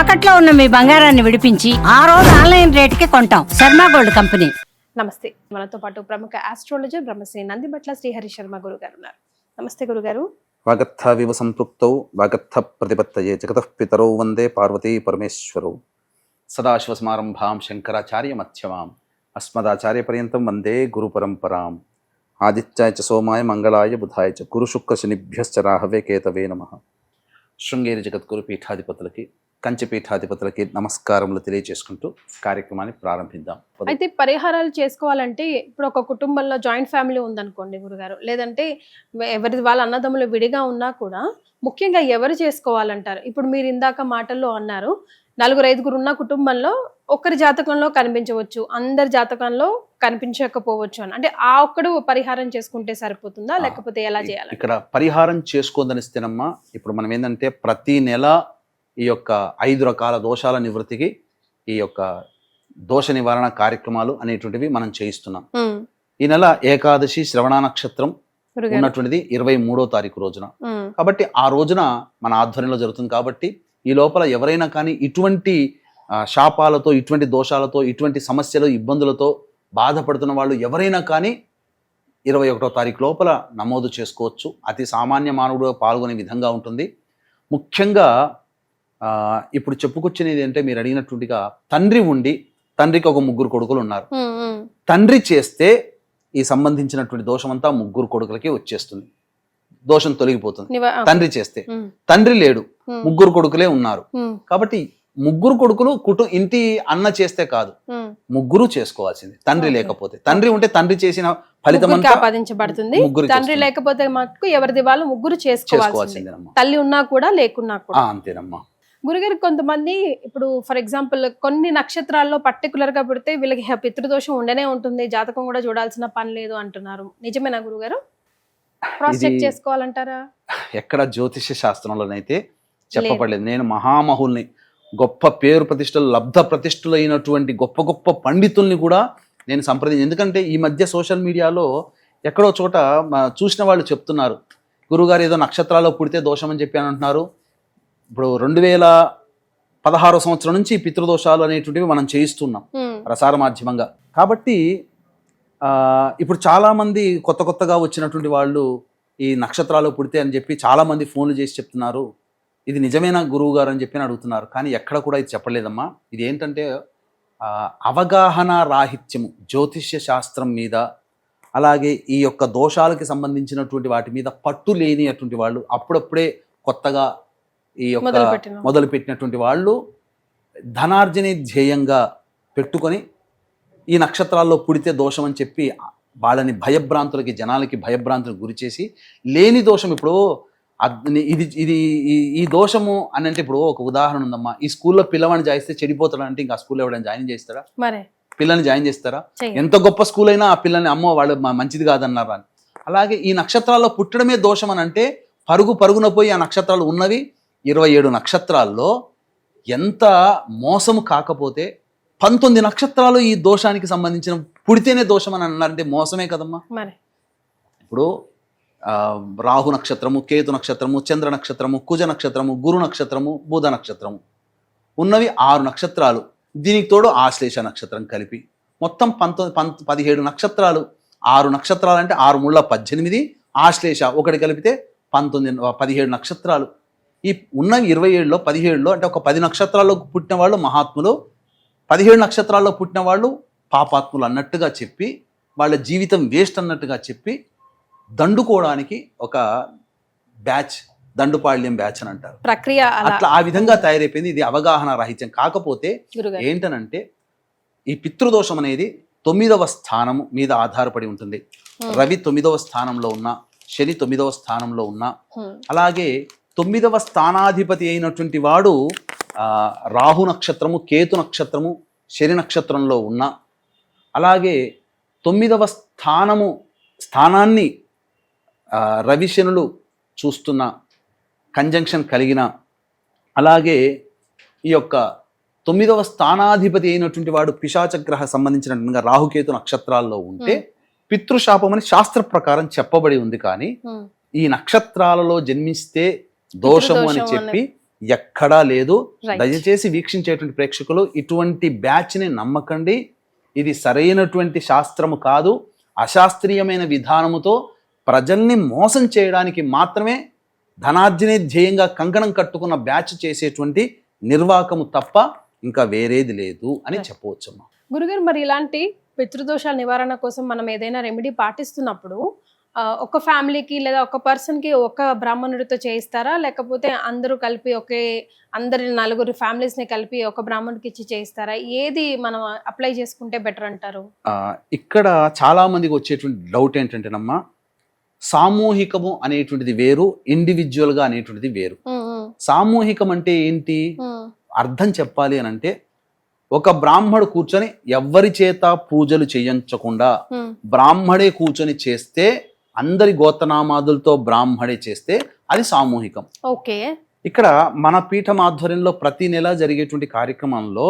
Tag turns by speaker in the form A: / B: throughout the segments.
A: తాకట్లో ఉన్న మీ బంగారాన్ని విడిపించి ఆ రోజు ఆన్లైన్ రేటుకి కొంటాం. Sharma gold company.
B: నమస్తే. మనతో పాటు ప్రముఖ ఆస్ట్రాలజర్ బ్రహ్మశ్రీ నందిబట్ల శ్రీహరి శర్మ గురువు గారు ఉన్నారు. నమస్తే గురుగారు.
C: వాగర్థావివ సంపృక్తౌ వాగర్థ ప్రతిపత్తయే జగతః పితరౌ వందే పార్వతీ పరమేశ్వరౌ. సదాశివసమారంభాం శంకరాచార్య మధ్యమాం అస్మదాచార్యపర్యంతం వందే గురు పరంపరాం ఆదిత్యాయ చ సోమాయ మంగళాయ బుధాయ చ గురు శుక్ర శనిభ్యశ్చ రాహవే కేతవే నమ. శృంగేరి జగద్గురు పీఠాధిపతులకి కంచె పీఠాధిపతులకి నమస్కారములు తెలియజేసుకుంటూ కార్యక్రమాన్ని ప్రారంభిద్దాం.
B: అయితే పరిహారాలు చేసుకోవాలంటే ఇప్పుడు ఒక కుటుంబంలో జాయింట్ ఫ్యామిలీ ఉందనుకోండి గురుగారు. లేదంటే ఎవరి వాళ్ళ అన్నదమ్ములు విడిగా ఉన్నా కూడా ముఖ్యంగా ఎవరు చేసుకోవాలంటారు? ఇప్పుడు మీరు ఇందాక మాటల్లో అన్నారు నలుగురు ఐదుగురు ఉన్న కుటుంబంలో ఒకరి జాతకంలో కనిపించవచ్చు అందరి జాతకంలో కనిపించకపోవచ్చు అని. అంటే ఆ ఒక్కడు పరిహారం చేసుకుంటే సరిపోతుందా? లేకపోతే ఎలా చేయాలి
C: ఇక్కడ పరిహారం చేసుకోదనిస్తేనమ్మా ఇప్పుడు మనం ఏంటంటే ప్రతి నెల ఈ యొక్క ఐదు రకాల దోషాల నివృత్తికి ఈ యొక్క దోష నివారణ కార్యక్రమాలు అనేటువంటివి మనం చేయిస్తున్నాం. ఈ నెల ఏకాదశి శ్రవణ నక్షత్రం ఉన్నటువంటిది ఇరవై మూడో తారీఖు రోజున. కాబట్టి ఆ రోజున మన ఆధ్వర్యంలో జరుగుతుంది కాబట్టి ఈ లోపల ఎవరైనా కానీ ఇటువంటి శాపాలతో ఇటువంటి దోషాలతో ఇటువంటి సమస్యలు ఇబ్బందులతో బాధపడుతున్న వాళ్ళు ఎవరైనా కానీ ఇరవై ఒకటో తారీఖు లోపల నమోదు చేసుకోవచ్చు. అతి సామాన్య మానవుడు పాల్గొనే విధంగా ఉంటుంది. ముఖ్యంగా ఇప్పుడు చెప్పుకొచ్చినది అంటే మీరు అడిగినట్టుగా తండ్రి ఉండి తండ్రికి ఒక ముగ్గురు కొడుకులు ఉన్నారు తండ్రి చేస్తే ఈ సంబంధించినటువంటి దోషమంతా ముగ్గురు కొడుకులకి వచ్చేస్తుంది. దోషం తొలగిపోతుంది. తండ్రి చేస్తే. తండ్రి లేడు. ముగ్గురు కొడుకులే ఉన్నారు. కాబట్టి ముగ్గురు కొడుకులు కుటు ఇంటి అన్న చేస్తే కాదు. ముగ్గురు చేసుకోవాల్సింది. తండ్రి. లేకపోతే. తండ్రి ఉంటే తండ్రి చేసిన ఫలితం అంతా
B: ఆపాదించబడుతుంది. తండ్రి. లేకపోతే మటుకు ఎవరిది వాళ్ళు ముగ్గురు చేసుకోవాల్సింది. తల్లి ఉన్నా కూడా లేకున్నా కూడా.
C: అంతేనమ్మా.
B: గురుగారు కొంతమంది ఇప్పుడు ఫర్ ఎగ్జాంపుల్ కొన్ని నక్షత్రాల్లో పర్టికులర్గా పెడితే వీళ్ళకి పితృదోషం ఉండనే ఉంటుంది జాతకం కూడా చూడాల్సిన పని లేదు అంటున్నారు. నిజమేనా గురుగారు? క్రాస్ చెక్ చేసుకోవాలంటారా?
C: ఎక్కడ జ్యోతిష్య శాస్త్రంలోనైతే చెప్పబడలేదు. నేను మహామహుల్ని గొప్ప పేరు ప్రతిష్టలు లబ్ధ ప్రతిష్టలు అయినటువంటి గొప్ప గొప్ప పండితుల్ని కూడా నేను సంప్రదించి ఎందుకంటే ఈ మధ్య సోషల్ మీడియాలో ఎక్కడో చోట చూసిన వాళ్ళు చెప్తున్నారు. గురుగారు ఏదో నక్షత్రాల్లో పుడితే దోషం అని చెప్పి అని అంటున్నారు. ఇప్పుడు రెండు వేల పదహారో సంవత్సరం నుంచి పితృదోషాలు అనేటువంటివి మనం చేయిస్తున్నాం ప్రసార మాధ్యమంగా. కాబట్టి ఇప్పుడు చాలామంది కొత్త కొత్తగా వచ్చినటువంటి వాళ్ళు ఈ నక్షత్రాలు పుడితే అని చెప్పి చాలామంది ఫోన్లు చేసి చెప్తున్నారు. ఇది నిజమేనా గురువు గారు అని చెప్పి అడుగుతున్నారు. కానీ ఎక్కడ కూడా ఇది చెప్పలేదమ్మా. ఇది ఏంటంటే అవగాహన రాహిత్యము జ్యోతిష్య శాస్త్రం మీద అలాగే ఈ యొక్క దోషాలకి సంబంధించినటువంటి వాటి మీద పట్టు లేని అటువంటి వాళ్ళు అప్పుడప్పుడే కొత్తగా ఈ యొక్క
B: మొదలుపెట్టిన.
C: మొదలుపెట్టినటువంటి వాళ్ళు ధనార్జనే ధ్యేయంగా పెట్టుకొని ఈ నక్షత్రాల్లో పుడితే దోషం అని చెప్పి వాళ్ళని భయభ్రాంతులకి జనాలకి భయభ్రాంతులకు గురి చేసి లేని దోషం ఇప్పుడు ఇది ఇది ఈ- దోషము అని అంటే ఇప్పుడు ఒక ఉదాహరణ ఉందమ్మా. ఈ స్కూల్లో పిల్లవాడిని జాయిస్తే చెడిపోతాడు అంటే ఇంకా స్కూల్లో ఎవరైనా జాయిన్ చేస్తారా
B: మరే.
C: పిల్లల్ని జాయిన్ చేస్తారా. ఎంత గొప్ప స్కూల్ అయినా ఆ పిల్లల్ని అమ్మో వాళ్ళు మంచిది కాదన్నారు అని. అలాగే ఈ నక్షత్రాల్లో పుట్టడమే దోషం అని అంటే పరుగు పరుగున పోయి ఆ నక్షత్రాలు ఉన్నవి ఇరవై ఏడు నక్షత్రాల్లో ఎంత మోసము కాకపోతే పంతొమ్మిది నక్షత్రాలు ఈ దోషానికి సంబంధించిన పుడితేనే దోషం అని అన్నారంటే మోసమే కదమ్మా.
B: మరే.
C: ఇప్పుడు రాహు నక్షత్రము కేతు నక్షత్రము చంద్ర నక్షత్రము కుజ నక్షత్రము గురు నక్షత్రము బుధ నక్షత్రము. ఉన్నవి ఆరు నక్షత్రాలు. దీనికి తోడు ఆశ్లేష నక్షత్రం కలిపి. మొత్తం పంతొమ్మిది పంత పదిహేడు నక్షత్రాలు. ఆరు నక్షత్రాలు అంటే ఆరు ముళ్ళ పద్దెనిమిది. ఆశ్లేష ఒకటి కలిపితే పంతొమ్మిది పదిహేడు నక్షత్రాలు. ఈ ఉన్న ఇరవై ఏడులో పదిహేడులో అంటే ఒక పది నక్షత్రాల్లో పుట్టిన వాళ్ళు మహాత్ములు పదిహేడు నక్షత్రాల్లో పుట్టిన వాళ్ళు పాపాత్ములు అన్నట్టుగా చెప్పి వాళ్ళ జీవితం వేస్ట్ అన్నట్టుగా చెప్పి దండుకోవడానికి ఒక బ్యాచ్ దండుపాళ్యం బ్యాచ్ అని అంటారు.
B: ప్రక్రియ
C: అట్లా ఆ విధంగా తయారైపోయింది. ఇది అవగాహన రాహిత్యం. కాకపోతే ఏంటనంటే ఈ పితృదోషం అనేది తొమ్మిదవ స్థానము మీద ఆధారపడి ఉంటుంది. రవి తొమ్మిదవ స్థానంలో ఉన్న శని తొమ్మిదవ స్థానంలో ఉన్న అలాగే తొమ్మిదవ స్థానాధిపతి అయినటువంటి వాడు రాహు నక్షత్రము కేతు నక్షత్రము శని నక్షత్రంలో ఉన్న అలాగే తొమ్మిదవ స్థానము స్థానాన్ని ఆ, రవి శనులు చూస్తున్న కంజంక్షన్ కలిగిన అలాగే ఈ యొక్క తొమ్మిదవ స్థానాధిపతి అయినటువంటి వాడు పిశాచగ్రహ సంబంధించినట్టుగా రాహుకేతు నక్షత్రాల్లో ఉంటే పితృశాపం అని శాస్త్ర ప్రకారం చెప్పబడి ఉంది కానీ ఈ నక్షత్రాలలో జన్మిస్తే దోషము అని
B: పితృదోషం
C: చెప్పి ఎక్కడా లేదు. దయచేసి వీక్షించేటువంటి ప్రేక్షకులు ఇటువంటి బ్యాచ్ని నమ్మకండి. ఇది సరైనటువంటి శాస్త్రము కాదు. అశాస్త్రీయమైన విధానముతో ప్రజల్ని మోసం చేయడానికి మాత్రమే ధనార్జనే ధ్యేయంగా కంకణం కట్టుకున్న బ్యాచ్ చేసేటువంటి నిర్వాకము తప్ప ఇంకా వేరేది లేదు అని చెప్పవచ్చమ్మా
B: గురుగారు మరి ఇలాంటి పితృదోషాల నివారణ కోసం మనం ఏదైనా రెమెడీ పాటిస్తున్నప్పుడు ఒక ఫ్యామిలీకి లేదా ఒక పర్సన్కి ఒక బ్రాహ్మణుడితో చేయిస్తారా? లేకపోతే అందరూ కలిపి ఒకే అందరి నలుగురు ఫ్యామిలీస్ని కలిపి ఒక బ్రాహ్మణుడికి ఇచ్చి చేయిస్తారా? ఏది మనం అప్లై చేసుకుంటే బెటర్ అంటారు?
C: ఇక్కడ చాలా మందికి వచ్చేటువంటి డౌట్ ఏంటంటేనమ్మా సామూహికము అనేటువంటిది వేరు ఇండివిజువల్గా అనేటువంటిది వేరు. సామూహికం అంటే ఏంటి? అర్థం చెప్పాలి అని అంటే ఒక బ్రాహ్మడు కూర్చొని ఎవ్వరి చేత పూజలు చేయించకుండా బ్రాహ్మడే కూర్చొని చేస్తే అందరి గోత్రనామాదులతో బ్రాహ్మడే చేస్తే అది సామూహికం.
B: ఓకే.
C: ఇక్కడ మన పీఠం ఆధ్వర్యంలో ప్రతి నెల జరిగేటువంటి కార్యక్రమంలో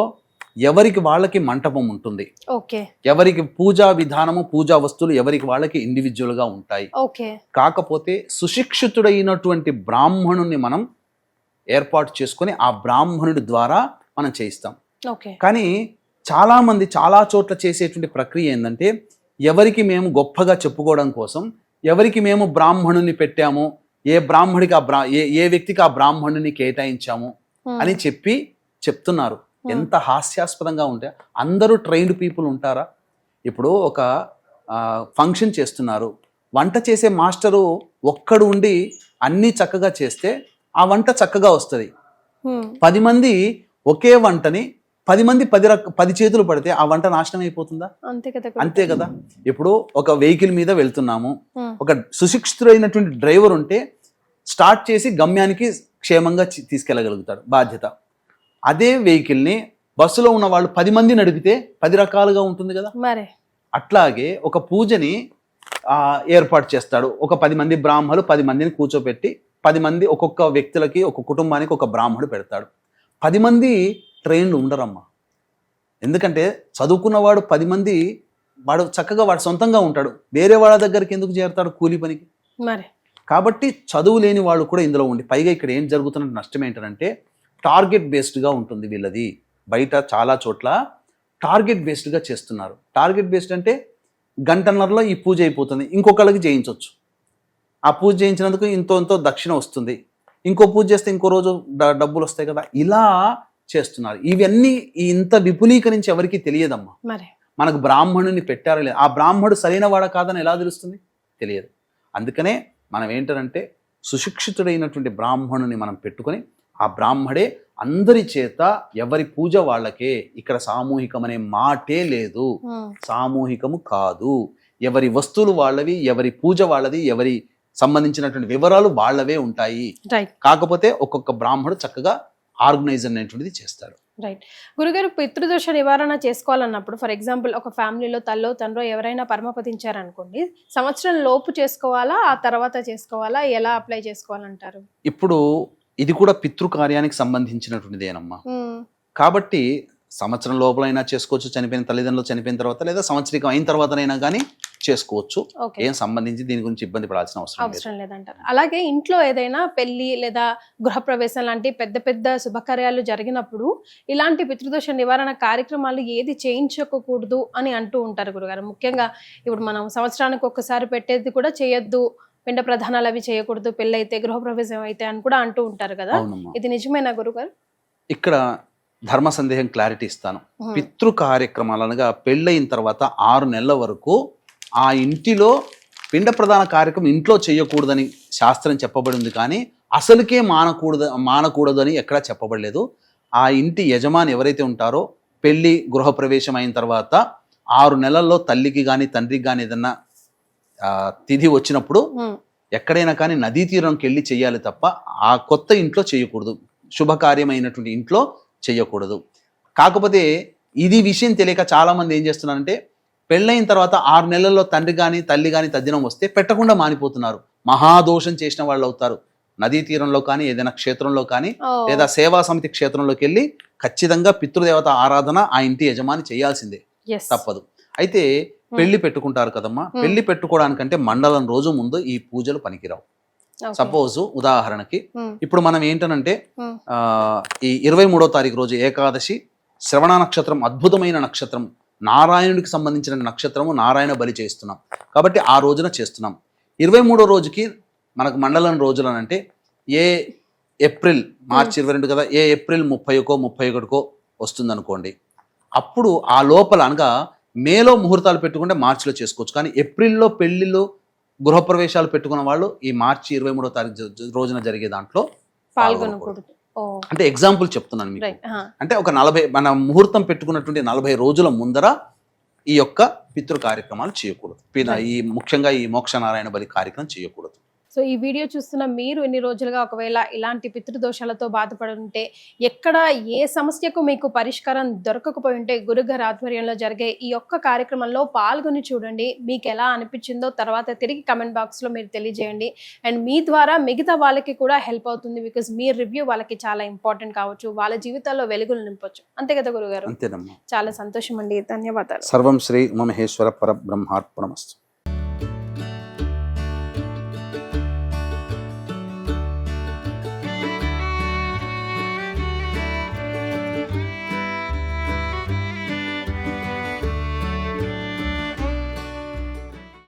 C: ఎవరికి వాళ్ళకి మంటపం ఉంటుంది.
B: ఓకే.
C: ఎవరికి పూజా విధానము పూజా వస్తువులు ఎవరికి వాళ్ళకి individual గా ఉంటాయి.
B: ఓకే.
C: కాకపోతే సుశిక్షితుడైనటువంటి బ్రాహ్మణుని మనం ఏర్పాటు చేసుకొని ఆ బ్రాహ్మణుడి ద్వారా మనం చేయిస్తాం.
B: ఓకే.
C: కానీ చాలామంది చాలా చోట్ల చేసేటువంటి ప్రక్రియ ఏంటంటే ఎవరికి మేము గొప్పగా చెప్పుకోవడం కోసం ఎవరికి మేము బ్రాహ్మణుని పెట్టాము ఏ బ్రాహ్మడికి ఆ బ్రా ఏ ఏ వ్యక్తికి ఆ బ్రాహ్మణుని కేటాయించాము
B: ఉమ్,
C: అని చెప్పి చెప్తున్నారు. ఎంత హాస్యాస్పదంగా ఉంటే అందరూ ట్రైన్డ్ పీపుల్ ఉంటారా? ఇప్పుడు ఒక ఫంక్షన్ చేస్తున్నారు. వంట చేసే మాస్టరు ఒక్కడు ఉండి అన్నీ చక్కగా చేస్తే ఆ వంట చక్కగా వస్తుంది.
B: ఉమ్,
C: పది మంది ఒకే వంటని పది మంది పది రక పది చేతులు పడితే ఆ వంట నాశనం అయిపోతుందా?
B: అంతే కదా
C: అంతే కదా. ఇప్పుడు ఒక వెహికల్ మీద వెళ్తున్నాము. ఒక సుశిక్షితుడైనటువంటి డ్రైవర్ ఉంటే స్టార్ట్ చేసి గమ్యానికి క్షేమంగా తీసుకెళ్ళగలుగుతాడు బాధ్యత. అదే వెహికల్ని బస్సులో ఉన్న వాళ్ళు పది మంది నడిపితే పది రకాలుగా ఉంటుంది కదా.
B: మరే.
C: అట్లాగే ఒక పూజని ఆ, ఏర్పాటు చేస్తాడు. ఒక పది మంది బ్రాహ్మలు పది మందిని కూర్చోబెట్టి పది మంది ఒక్కొక్క వ్యక్తులకి ఒక కుటుంబానికి ఒక బ్రాహ్మడు పెడతాడు. పది మంది ట్రైన్లు ఉండరమ్మా. ఎందుకంటే చదువుకున్నవాడు పది మంది వాడు చక్కగా వాడు సొంతంగా ఉంటాడు. వేరే వాళ్ళ దగ్గరికి ఎందుకు చేరతాడు కూలి పనికి?
B: మరే.
C: కాబట్టి చదువు లేని వాళ్ళు కూడా ఇందులో ఉండి పైగా ఇక్కడ ఏం జరుగుతున్న నష్టం ఏంటంటే టార్గెట్ బేస్డ్గా ఉంటుంది వీళ్ళది. బయట చాలా చోట్ల టార్గెట్ బేస్డ్గా చేస్తున్నారు. టార్గెట్ బేస్డ్ అంటే గంటన్నరలో ఈ పూజ అయిపోతుంది. ఇంకొకళ్ళకి చేయించవచ్చు ఆ పూజ చేయించినందుకు ఇంతో ఇంతో దక్షిణ వస్తుంది. ఇంకో పూజ చేస్తే ఇంకో రోజు డబ్బులు వస్తాయి కదా. ఇలా చేస్తున్నారు. ఇవన్నీ ఇంత విపులీకరించి ఎవరికీ తెలియదమ్మా. మనకు బ్రాహ్మణుని పెట్టారో లేదు. ఆ బ్రాహ్మడు సరైన వాడా కాదని ఎలా తెలుస్తుంది? తెలియదు. అందుకనే మనం ఏంటంటే సుశిక్షితుడైనటువంటి బ్రాహ్మణుని మనం పెట్టుకొని ఆ బ్రాహ్మడే అందరి చేత ఎవరి పూజ వాళ్ళకే ఇక్కడ సామూహికం అనే మాటే లేదు. సామూహికము కాదు. ఎవరి వస్తువులు వాళ్ళవి ఎవరి పూజ వాళ్ళది ఎవరి సంబంధించినటువంటి వివరాలు వాళ్ళవే ఉంటాయి. కాకపోతే ఒక్కొక్క బ్రాహ్మడు చక్కగా ఆర్గనైజ్ అనేటువంటిది చేస్తాడు
B: రైట్ గురుగారు పితృదోష నివారణ చేసుకోవాలన్నప్పుడు ఫర్ ఎగ్జాంపుల్ ఒక ఫ్యామిలీలో తల్లో తండ్రో ఎవరైనా పరమపదించారనుకోండి సంవత్సరం లోపు చేసుకోవాలా ఆ తర్వాత చేసుకోవాలా ఎలా అప్లై చేసుకోవాలంటారు?
C: ఇప్పుడు ఇది కూడా పితృకార్యానికి సంబంధించినటువంటిదేనమ్మా.
B: ఉమ్,
C: కాబట్టి సంవత్సరం లోపలైనా చేసుకోవచ్చు చనిపోయిన తల్లిదండ్రులు చనిపోయిన తర్వాత లేదా సంవత్సరికం అయిన తర్వాతనైనా కానీ చేసుకోవచ్చు. ఏం సంబంధించి దీని గురించి ఇబ్బంది పడాల్సిన అవసరం లేదు.
B: అవసరం లేదంటారు. అలాగే ఇంట్లో ఏదైనా పెళ్ళి లేదా గృహప్రవేశం లాంటి పెద్ద పెద్ద శుభకార్యాలు జరిగినప్పుడు ఇలాంటి పితృదోష నివారణ కార్యక్రమాలు ఏది చేయించకూడదు అని అంటూ ఉంటారు గురుగారు. ముఖ్యంగా ఇప్పుడు మనం సంవత్సరానికి ఒక్కసారి పెట్టేది కూడా చేయొద్దు. పిండ ప్రధానాలు అవి చేయకూడదు. పెళ్ళి అయితే గృహప్రవేశం అయితే అని కూడా అంటూ ఉంటారు కదా. ఇది నిజమేనా గురుగారు?
C: ఇక్కడ ధర్మ సందేహం క్లారిటీ ఇస్తాను. పితృ కార్యక్రమాలు అనగా పెళ్ళయిన తర్వాత ఆరు నెలల వరకు ఆ ఇంటిలో పిండ ప్రధాన కార్యక్రమం ఇంట్లో చేయకూడదని శాస్త్రం చెప్పబడింది కానీ అసలుకే మానకూడదు మానకూడదని ఎక్కడా చెప్పబడలేదు. ఆ ఇంటి యజమాని ఎవరైతే ఉంటారో పెళ్ళి గృహప్రవేశం అయిన తర్వాత ఆరు నెలల్లో తల్లికి కానీ తండ్రికి కానీ ఏదన్నా తిథి వచ్చినప్పుడు ఎక్కడైనా కానీ నదీ తీరంకి వెళ్ళి చేయాలి తప్ప ఆ కొత్త ఇంట్లో చేయకూడదు. శుభకార్యమైనటువంటి ఇంట్లో చేయకూడదు. కాకపోతే ఇది విషయం తెలియక చాలామంది ఏం చేస్తున్నారంటే పెళ్ళైన తర్వాత ఆరు నెలల్లో తండ్రి కానీ తల్లి కానీ తద్దినం వస్తే పెట్టకుండా మానిపోతున్నారు. మహాదోషం చేసిన వాళ్ళు అవుతారు. నదీ తీరంలో కానీ ఏదైనా క్షేత్రంలో కానీ లేదా సేవా సమితి క్షేత్రంలోకి వెళ్ళి ఖచ్చితంగా పితృదేవత ఆరాధన ఆ ఇంటి యజమాని చేయాల్సిందే. తప్పదు. అయితే పెళ్ళి పెట్టుకుంటారు కదమ్మా.
B: Hmm.
C: పెళ్ళి పెట్టుకోవడానికంటే మండలం రోజు ముందు ఈ పూజలు పనికిరావు. సపోజ్ ఉదాహరణకి
B: ఉమ్,
C: ఇప్పుడు మనం ఏంటనంటే ఈ ఇరవై మూడో తారీఖు రోజు ఏకాదశి శ్రవణ నక్షత్రం అద్భుతమైన నక్షత్రం నారాయణుడికి సంబంధించిన నక్షత్రము నారాయణ బలి చేస్తున్నాం. కాబట్టి ఆ రోజున చేస్తున్నాం. ఇరవై మూడో రోజుకి మనకు మండలం రోజులనంటే ఏ ఏప్రిల్ మార్చి ఇరవై రెండు కదా ఏ ఏప్రిల్ ముప్పైకో ముప్పై ఒకటికో వస్తుంది అనుకోండి అప్పుడు ఆ లోపల అనగా మేలో ముహూర్తాలు పెట్టుకుంటే మార్చిలో చేసుకోవచ్చు. కానీ ఏప్రిల్లో పెళ్ళిళ్ళు గృహప్రవేశాలు పెట్టుకున్న వాళ్ళు ఈ మార్చి ఇరవై మూడో తారీఖు రోజున జరిగే దాంట్లో
B: పాల్గొనకూడదు.
C: అంటే ఎగ్జాంపుల్ చెప్తున్నాను మీకు.
B: రైట్
C: అంటే ఒక నలభై మన ముహూర్తం పెట్టుకున్నటువంటి నలభై రోజుల ముందర ఈ యొక్క పితృ కార్యక్రమాలు చేయకూడదు. ఈ ముఖ్యంగా ఈ మోక్ష నారాయణ బలి కార్యక్రమం చేయకూడదు.
B: సో ఈ వీడియో చూస్తున్న మీరు ఎన్ని రోజులుగా ఒకవేళ ఇలాంటి పితృదోషాలతో బాధపడి ఉంటే ఎక్కడ ఏ సమస్యకు మీకు పరిష్కారం దొరకకపోయి ఉంటే గురుగారి ఆధ్వర్యంలో జరిగే ఈ యొక్క కార్యక్రమంలో పాల్గొని చూడండి. మీకు ఎలా అనిపించిందో తర్వాత తిరిగి కమెంట్ బాక్స్లో మీరు తెలియజేయండి. అండ్ మీ ద్వారా మిగతా వాళ్ళకి కూడా హెల్ప్ అవుతుంది బికాస్ మీ రివ్యూ వాళ్ళకి చాలా ఇంపార్టెంట్ కావచ్చు. వాళ్ళ జీవితాల్లో వెలుగులు నింపొచ్చు. అంతే కదా గురుగారు? చాలా సంతోషం అండి ధన్యవాదాలు.
C: సర్వం శ్రీ ఉమమహేశ్వర పరబ్రహ్మార్పణమస్తు.